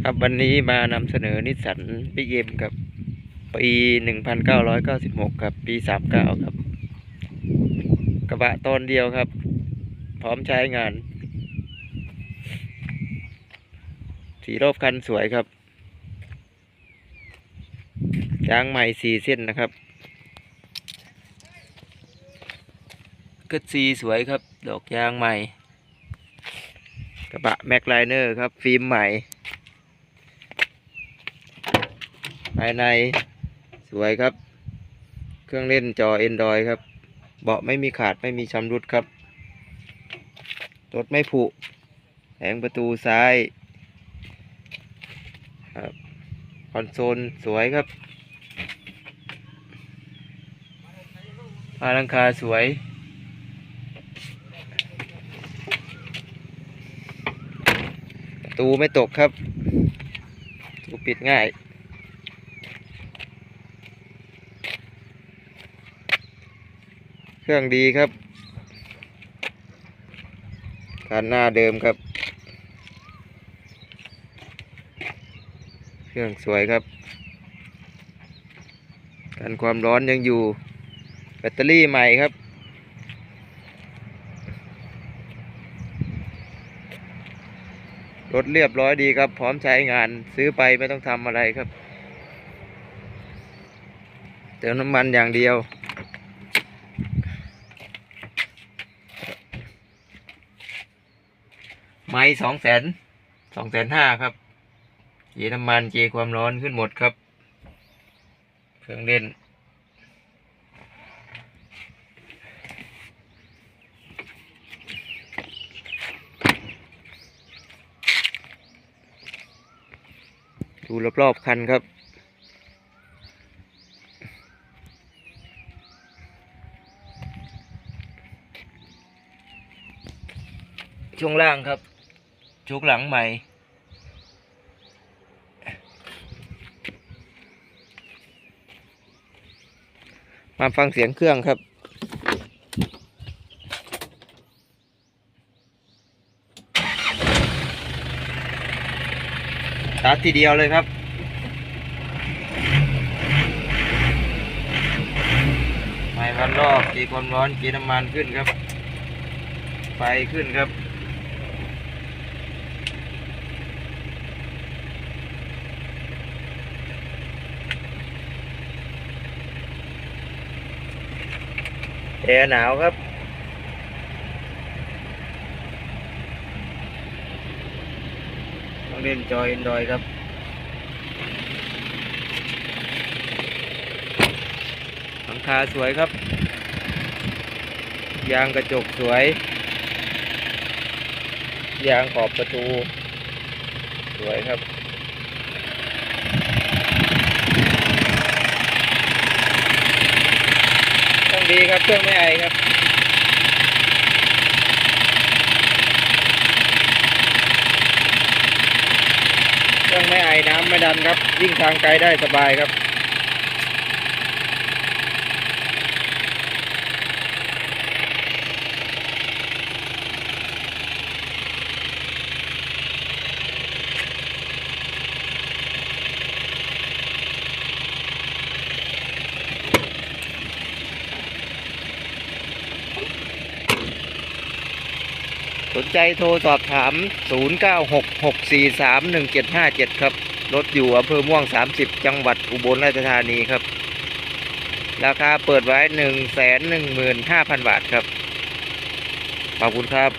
ครับวันนี้มานำเสนอนิสสันบิ๊กเอ็มครับปีหนึ่งพันเก้าร้อยเก้าสิบหกครับปีสามเก้าครับ กระบะตอนเดียวครับ พร้อมใช้งาน สีรอบคันสวยครับยางใหม่สี่เส้นนะครับกึดซีสวยครับ ดอกยางใหม่ กระบะแม็กไลเนอร์ครับ ฟิล์มใหม่ ภายในสวยครับ เครื่องเล่นจอ Android ครับ เบาะไม่มีขาดไม่มีชำรุดครับ รถไม่ผุแผงประตูซ้ายครับคอนโซลสวยครับผ้าลังคาสวย ประตูไม่ตกครับประตูปิดง่าย เค รื่องดีครับคันหน้าเดิมครับ เครื่องสวยครับกันความร้อนยังอยู่ แบตเตอรี่ใหม่ครับ รถเรียบร้อยดีครับ พร้อมใช้งานซื้อไปไม่ต้องทำอะไรครับ เติมน้ำมันอย่างเดียว ไม้สองแสนสองแสนห้าครับเจน้ำมันเจความร้อนขึ้นหมดครับ เครื่องเล่น ดูรอบๆคันครับช่วงล่างครับ ชุกหลังใหม่ มาฟังเสียงเครื่องครับตาร์ททีเดียวเลยครับไม่วันรอบกีความร้อนกีน้ำมันขึ้นครับ ไฟขึ้นครับ แอร์หนาวครับ ต้องเล่นจอย Android ครับ หลังคาสวยครับ ยางกระจกสวย ยางขอบประตู สวยครับ ต้อง ดีครับเครื่องไม่ไอครับเครื่องไม่ไอน้ำไม่ดันครับวิ่งทางไกลได้สบายครับ สนใจโทรสอบถาม 0966431757 ครับ รถอยู่อำเภอม่วง 30 จังหวัดอุบลราชธานีครับ ราคาเปิดไว้ 115,000 บาทครับ ขอบคุณครับ